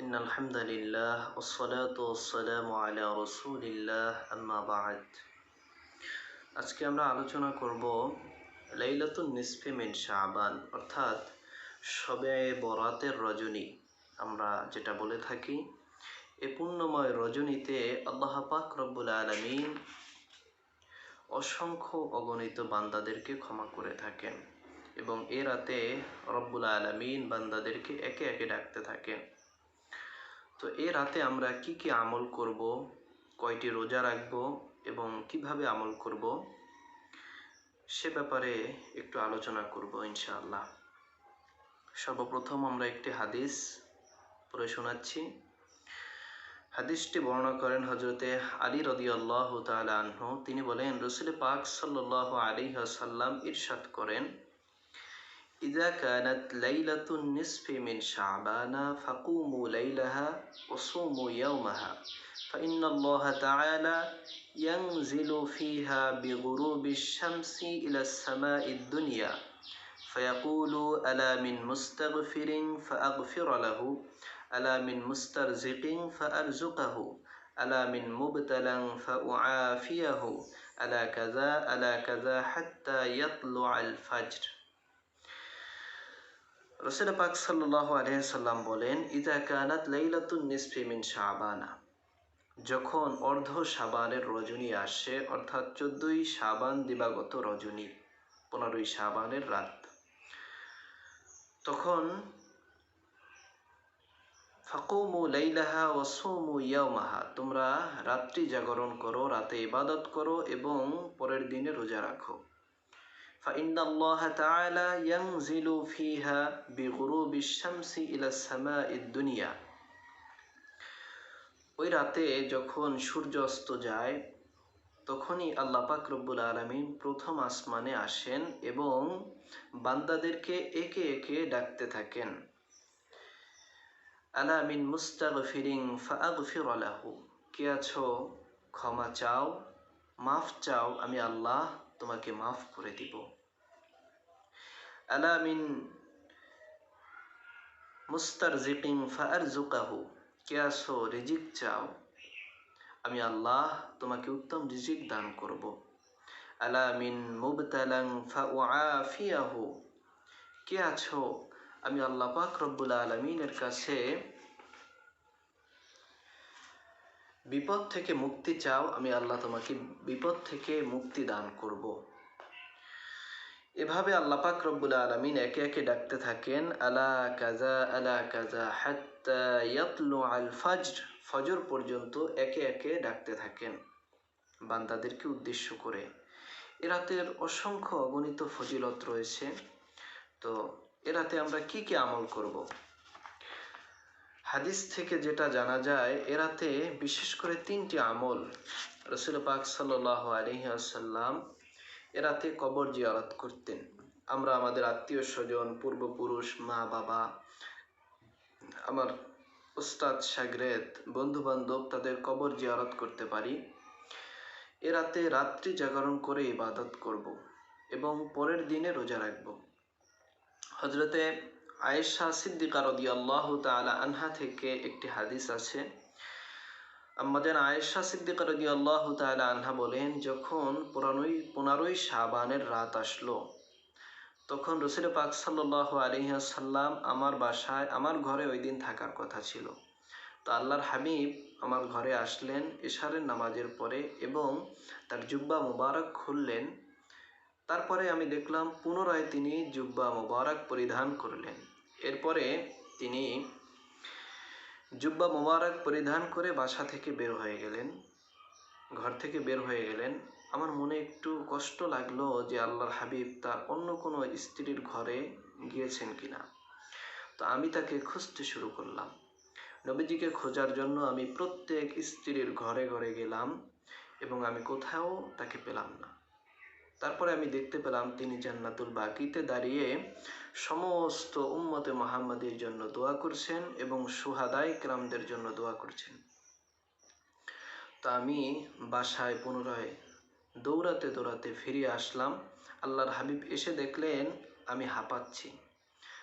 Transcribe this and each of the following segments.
إن الحمد لله والصلاة والسلام على رسول الله أما بعد আজকে আমরা আলোচনা করব লাইলাতুন নিসফে মিন শাবান অর্থাৎ সবে বরাতের রজনী আমরা যেটা বলে থাকি এ পুণ্যময় রজনীতে আল্লাহ পাক রব্বুল আলমিন অসংখ্য অগণিত বান্দাদেরকে ক্ষমা করে থাকেন এবং এ রাতে রব্বুল আলমিন বান্দাদেরকে একে একে ডাকতে থাকেন তো এ রাতে আমরা কি কি আমল করব, কয়টি রোজা রাখব এবং কীভাবে আমল করব, সে ব্যাপারে একটু আলোচনা করব ইনশাআল্লাহ। সর্বপ্রথম আমরা একটি হাদিস পড়ে শোনাচ্ছি। হাদিসটি বর্ণনা করেন হজরতে আলী রদি আল্লাহ আনহু। তিনি বলেন, রসুল পাক সাল্লাহ আলী সাল্লাম ইরশাদ করেন إذا كانت ليلة النصف من شعبان فقوموا ليلها وصوموا يومها. فإن الله تعالى ينزل فيها بغروب الشمس إلى السماء الدنيا. فيقول ألا من مستغفر فأغفر له ألا من مسترزق فأرزقه ألا من مبتلى فأعافيه ألا كذا ألا كذا حتى يطلع الفجر. রসুল পাক সাল্লাহ আলহাম বলেন ইদা কানাত লাইলাতুন নিসফি মিন শাবানা। যখন অর্ধ সাবানের রজনী আসে, অর্থাৎ চোদ্দই সাবান দিবাগত রজনী, পনেরোই সাবানের রাত, তখন ফাকুমু লাইলাহা ও সোমু ইয়ামাহা তোমরা রাত্রি জাগরণ করো, রাতে ইবাদত করো এবং পরের দিনে রোজা রাখো। فإن الله تعالى ينزل فيها بغروب الشمس إلى السماء الدنيا ওই রাতে যখন সূর্য অস্ত যায় তখনই আল্লাহ পাক রব্বুল আলমিন প্রথম আসমানে আসেন এবং বান্দাদেরকে একে একে ডাকতে থাকেন আলামিন মুস্তাগ ফিরিং ফাগফির আলাহু কে আছো ক্ষমা চাও মাফ চাও আমি আল্লাহ তোমাকে মাফ করে দিব আলামিন মুস্তার জিকিং ফার জুকাহু কে রিজিক চাও। আমি আল্লাহ তোমাকে উত্তম রিজিক দান করব। আলামিন মুবতালাং ফাউআফিয়াহু। কে আছো? আমি আল্লাহ কাছে বিপদ থেকে মুক্তি চাও। আমি আল্লাহ তোমাকে বিপদ থেকে মুক্তি দান করব। এভাবে আল্লাহ পাক রব্বুল আলমিন একে একে ডাকতে থাকেন, আলা কাজা আলা কাজা হাত্তা আল ফাজর। ফজর পর্যন্ত একে একে ডাকতে থাকেন বান্দাদেরকে উদ্দেশ্য করে। এ রাতের অসংখ্য অগণিত ফজিলত রয়েছে। তো এ রাতে আমরা কি কি আমল করব? হাদিস থেকে যেটা জানা যায়, এ রাতে বিশেষ করে তিনটি আমল। রসুল পাক সাল্লাহ আলহিহাসাল্লাম রাতে কবর জিয়ারত করতেন। আমরা আমাদের আত্মীয় স্বজন, পূর্বপুরুষ, মা, বাবা, আমার উস্তাদ সাগরেদ বন্ধু বান্ধব তাদের কবর জিয়ারত করতে পারি। এ রাতে রাত্রি জাগরণ করে ইবাদত করব এবং পরের দিনে রোজা রাখব। হজরতে আয়েশা সিদ্দিকা রদি তালা আনহা থেকে একটি হাদিস আছে। আমাদের আয়েশা সিদ্দিকা রদি আল্লাহ তালা আনহা বলেন, যখন পুরানোই পনেরোই সাবানের রাত আসলো, তখন রসুল পাক সাল্লাহ আলহিহাসাল্লাম আমার বাসায়, আমার ঘরে ওই দিন থাকার কথা ছিল। তো আল্লাহর হাবিব আমার ঘরে আসলেন, এশারের নামাজের পরে এবং তার জুব্বা মুবারক খুললেন। তারপরে আমি দেখলাম, পুনরায় তিনি জুব্বা মুবারক পরিধান করলেন। এরপরে তিনি জুব্বা মোবারক পরিধান করে বাসা থেকে বের হয়ে গেলেন, ঘর থেকে বের হয়ে গেলেন। আমার মনে একটু কষ্ট লাগল যে আল্লাহর হাবিব তার অন্য কোনো স্ত্রীর ঘরে গিয়েছেন কিনা। তো আমি তাকে খুঁজতে শুরু করলাম। নবীজিকে খোঁজার জন্য আমি প্রত্যেক স্ত্রীর ঘরে ঘরে গেলাম এবং আমি কোথাও তাকে পেলাম না। তারপরে আমি দেখতে পেলাম তিনি জান্নাতুল বাকিতে দাঁড়িয়ে সমস্ত উম্মতে মোহাম্মদের জন্য দোয়া করছেন এবং সুহাদাই ক্রামদের জন্য দোয়া করছেন। তা আমি বাসায় পুনরায় দৌড়াতে দৌড়াতে ফিরে আসলাম। আল্লাহর হাবিব এসে দেখলেন, আমি হাঁপাচ্ছি।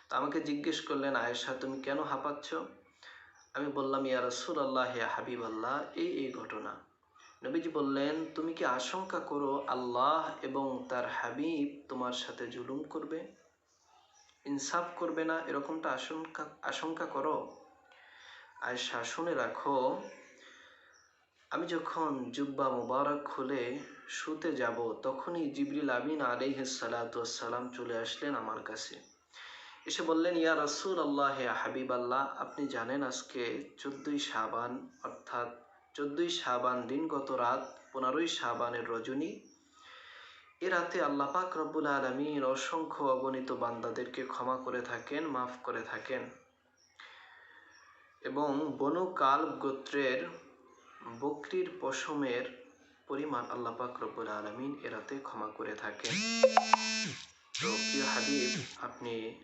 তো আমাকে জিজ্ঞেস করলেন, আয়েশা, তুমি কেন হাঁপাচ্ছ? আমি বললাম, ইয়া আল্লাহ ইয়া হাবিব আল্লাহ এই এই ঘটনা। নবীজি বললেন, তুমি কি আশঙ্কা করো আল্লাহ এবং তার হাবিব তোমার সাথে জুলুম করবে? ইনসাফ করবে না? এরকমটা আশঙ্কা আশঙ্কা করো? আয়সা শুনে রাখো, আমি যখন জুব্বা মুবারক খুলে শুতে যাব, তখনই জিবরিল আমিন আলিহাসালাম চলে আসলেন আমার কাছে। এসে বললেন, ইয়া রসুল আল্লাহ হাবিব আল্লাহ আপনি জানেন আজকে চোদ্দই শাবান, অর্থাৎ চোদ্দই শাবান দিনগত রাত, পনেরোই শাবানের রজনী। এ রাতে আল্লাহ পাক রব্বুল আলমীর অসংখ্য অগণিত বান্দাদেরকে ক্ষমা করে থাকেন, মাফ করে থাকেন। এবং বনু কাল গোত্রের বকরির পশমের পরিমাণ আল্লাহ পাক রব্বুল আলমিন এরাতে ক্ষমা করে থাকেন। তো প্রিয় হাবিব, আপনি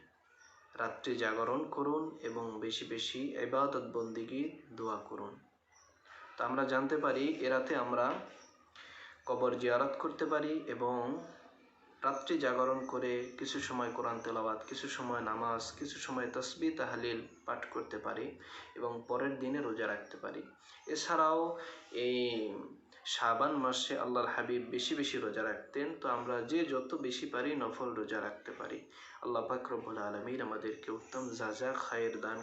রাত্রি জাগরণ করুন এবং বেশি বেশি এবাদত বন্দিগি দোয়া করুন। তো আমরা জানতে পারি এরাতে আমরা কবর জিয়ারত করতে পারি এবং রাত্রি জাগরণ করে কিছু সময় কোরআন তেলাওয়াত, কিছু সময় নামাজ, কিছু সময় তসবি তাহলিল পাঠ করতে পারি এবং পরের দিনে রোজা রাখতে পারি। এছাড়াও এই শাবান মাসে আল্লাহর হাবিব বেশি বেশি রোজা রাখতেন, তো আমরা যে যত বেশি পারি নফল রোজা রাখতে পারি। আল্লাহ পাক রব্বুল আলমির আমাদেরকে উত্তম যা যা খায়ের দান